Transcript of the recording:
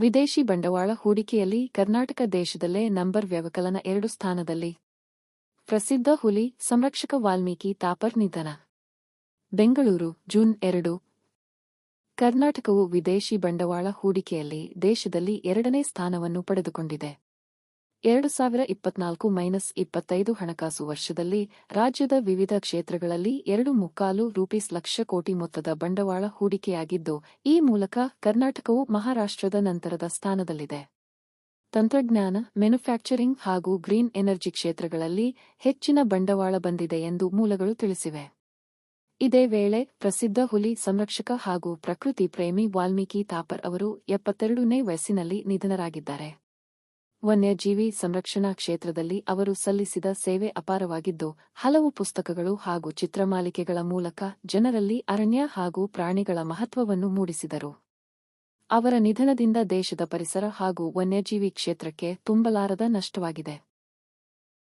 ವಿದೇಶಿ ಬಂಡವಾಳ ಹೂಡಿಕೆಯಲ್ಲಿ ಕರ್ನಾಟಕ ದೇಶದಲ್ಲೇ ನಂಬರ್ ವ್ಯವಕಲನ ಎರಡು ಸ್ಥಾನದಲ್ಲಿ. ಪ್ರಸಿದ್ಧ ಹುಲಿ ಸಂರಕ್ಷಕ ವಾಲ್ಮೀಕಿ ತಾಪರ್ ನಿಧನ. ಬೆಂಗಳೂರು, ಜೂನ್ ಎರಡು. ಕರ್ನಾಟಕವು ವಿದೇಶಿ ಬಂಡವಾಳ ಹೂಡಿಕೆಯಲ್ಲಿ ದೇಶದಲ್ಲಿ ಎರಡನೇ ಸ್ಥಾನವನ್ನು ಪಡೆದುಕೊಂಡಿದೆ. ಎರಡು ಸಾವಿರ ಇಪ್ಪತ್ನಾಲ್ಕು ಮೈನಸ್ ಇಪ್ಪತ್ತೈದು ಹಣಕಾಸು ವರ್ಷದಲ್ಲಿ ರಾಜ್ಯದ ವಿವಿಧ ಕ್ಷೇತ್ರಗಳಲ್ಲಿ ಎರಡು ಮುಕ್ಕಾಲು ರೂಪೀಸ್ ಲಕ್ಷ ಕೋಟಿ ಮೊತ್ತದ ಬಂಡವಾಳ ಹೂಡಿಕೆಯಾಗಿದ್ದು, ಈ ಮೂಲಕ ಕರ್ನಾಟಕವು ಮಹಾರಾಷ್ಟ್ರದ ನಂತರದ ಸ್ಥಾನದಲ್ಲಿದೆ. ತಂತ್ರಜ್ಞಾನ, ಮ್ಯಾನುಫ್ಯಾಕ್ಚರಿಂಗ್ ಹಾಗೂ ಗ್ರೀನ್ ಎನರ್ಜಿ ಕ್ಷೇತ್ರಗಳಲ್ಲಿ ಹೆಚ್ಚಿನ ಬಂಡವಾಳ ಬಂದಿದೆ ಎಂದು ಮೂಲಗಳು ತಿಳಿಸಿವೆ. ಇದೇ ವೇಳೆ ಪ್ರಸಿದ್ಧ ಹುಲಿ ಸಂರಕ್ಷಕ ಹಾಗೂ ಪ್ರಕೃತಿ ಪ್ರೇಮಿ ವಾಲ್ಮೀಕಿ ತಾಪರ್ ಅವರು ಎಪ್ಪತ್ತೆರಡನೇ ವಯಸ್ಸಿನಲ್ಲಿ ನಿಧನರಾಗಿದ್ದಾರೆ. ವನ್ಯಜೀವಿ ಸಂರಕ್ಷಣಾ ಕ್ಷೇತ್ರದಲ್ಲಿ ಅವರು ಸಲ್ಲಿಸಿದ ಸೇವೆ ಅಪಾರವಾಗಿದ್ದು, ಹಲವು ಪುಸ್ತಕಗಳು ಹಾಗೂ ಚಿತ್ರಮಾಲಿಕೆಗಳ ಮೂಲಕ ಜನರಲ್ಲಿ ಅರಣ್ಯ ಹಾಗೂ ಪ್ರಾಣಿಗಳ ಮಹತ್ವವನ್ನು ಮೂಡಿಸಿದರು. ಅವರ ನಿಧನದಿಂದ ದೇಶದ ಪರಿಸರ ಹಾಗೂ ವನ್ಯಜೀವಿ ಕ್ಷೇತ್ರಕ್ಕೆ ತುಂಬಲಾರದ ನಷ್ಟವಾಗಿದೆ.